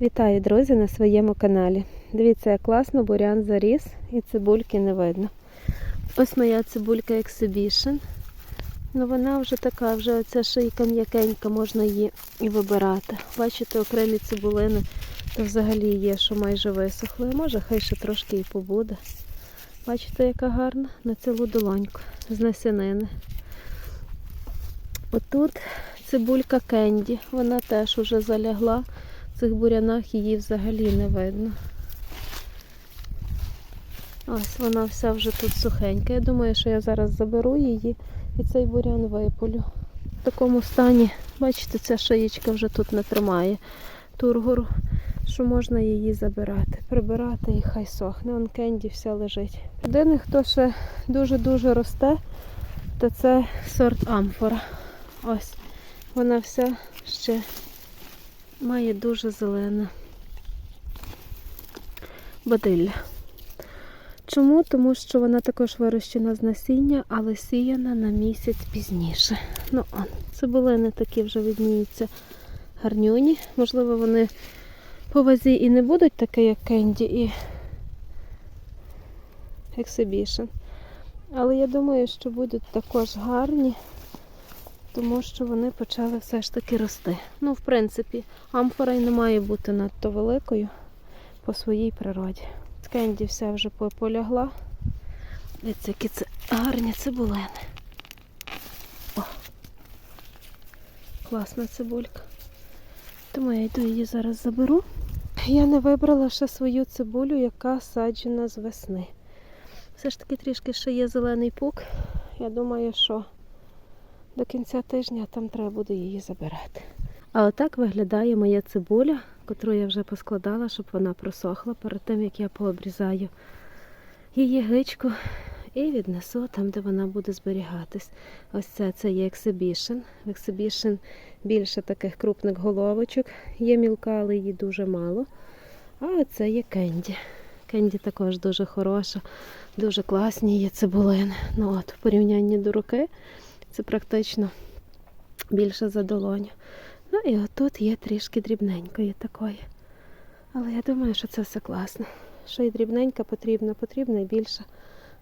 Вітаю, друзі, на своєму каналі. Дивіться, як класно бурян заріс і цибульки не видно. Ось моя цибулька Exhibition. Ну вона вже така, вже оця шийка м'якенька, можна її і вибирати. Бачите, окремі цибулини, то взагалі є, що майже висохли. Може, хай ще трошки і побуде. Бачите, яка гарна на цілу долоньку з насінини. Отут цибулька Кенді, вона теж уже залягла. В цих бурянах її взагалі не видно. Ось вона вся вже тут сухенька. Я думаю, що я зараз заберу її і цей бурян виполю. В такому стані, бачите, ця шиєчка вже тут не тримає тургору, що можна її забирати, прибирати і хай сохне. Он кенді вся лежить. Єдине, хто ще дуже-дуже росте, то це сорт амфора. Ось. Вона вся ще має дуже зелене бадилля. Чому? Тому що вона також вирощена з насіння, але сіяна на місяць пізніше. Ну, он, цибулини такі вже видніються гарнюні. Можливо, вони по вазі і не будуть такі, як кенді і Exhibition. Але я думаю, що будуть також гарні, тому що вони почали все ж таки рости. Ну, в принципі, амфора й не має бути надто великою по своїй природі. Кенді вся вже по- полягла. Дивіться, які це гарні цибулини. О! Класна цибулька. Тому я йду її зараз заберу. Я не вибрала ще свою цибулю, яка саджена з весни. Все ж таки трішки ще є зелений пук. Я думаю, що до кінця тижня там треба буде її забирати. А отак виглядає моя цибуля, котру я вже поскладала, щоб вона просохла перед тим, як я пообрізаю її гичку і віднесу там, де вона буде зберігатись. Ось це, це є Exhibition. В Exhibition більше таких крупних головочок. Є мілка, але її дуже мало. А це є кенді. Кенді також дуже хороша, дуже класні є цибулини. Ну от, в порівнянні до руки це практично більше за долоню. Ну і отут є трішки дрібненької такої. Але я думаю, що це все класно. Що і дрібненька потрібна, потрібна і більше.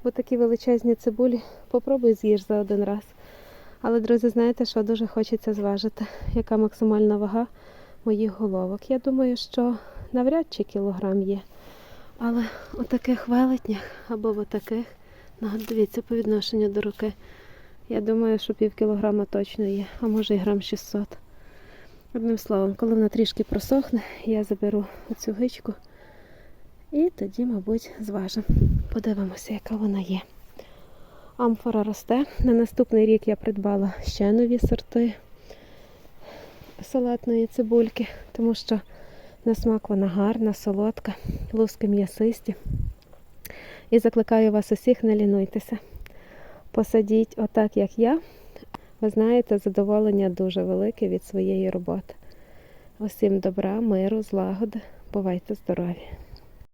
Бо такі величезні цибулі попробуй з'їж за один раз. Але, друзі, знаєте, що дуже хочеться зважити, яка максимальна вага моїх головок. Я думаю, що навряд чи кілограм є. Але у таких велетнях або в таких, ну, дивіться, по відношенню до руки. Я думаю, що пів кілограма точно є, а може і грам 600. Одним словом, коли вона трішки просохне, я заберу оцю гичку і тоді, мабуть, зважимо. Подивимося, яка вона є. Амфора росте. На наступний рік я придбала ще нові сорти салатної цибульки, тому що на смак вона гарна, солодка, луски м'ясисті. І закликаю вас усіх, не лінуйтеся. Посадіть отак, як я. Ви знаєте, задоволення дуже велике від своєї роботи. Усім добра, миру, злагоди. Бувайте здорові!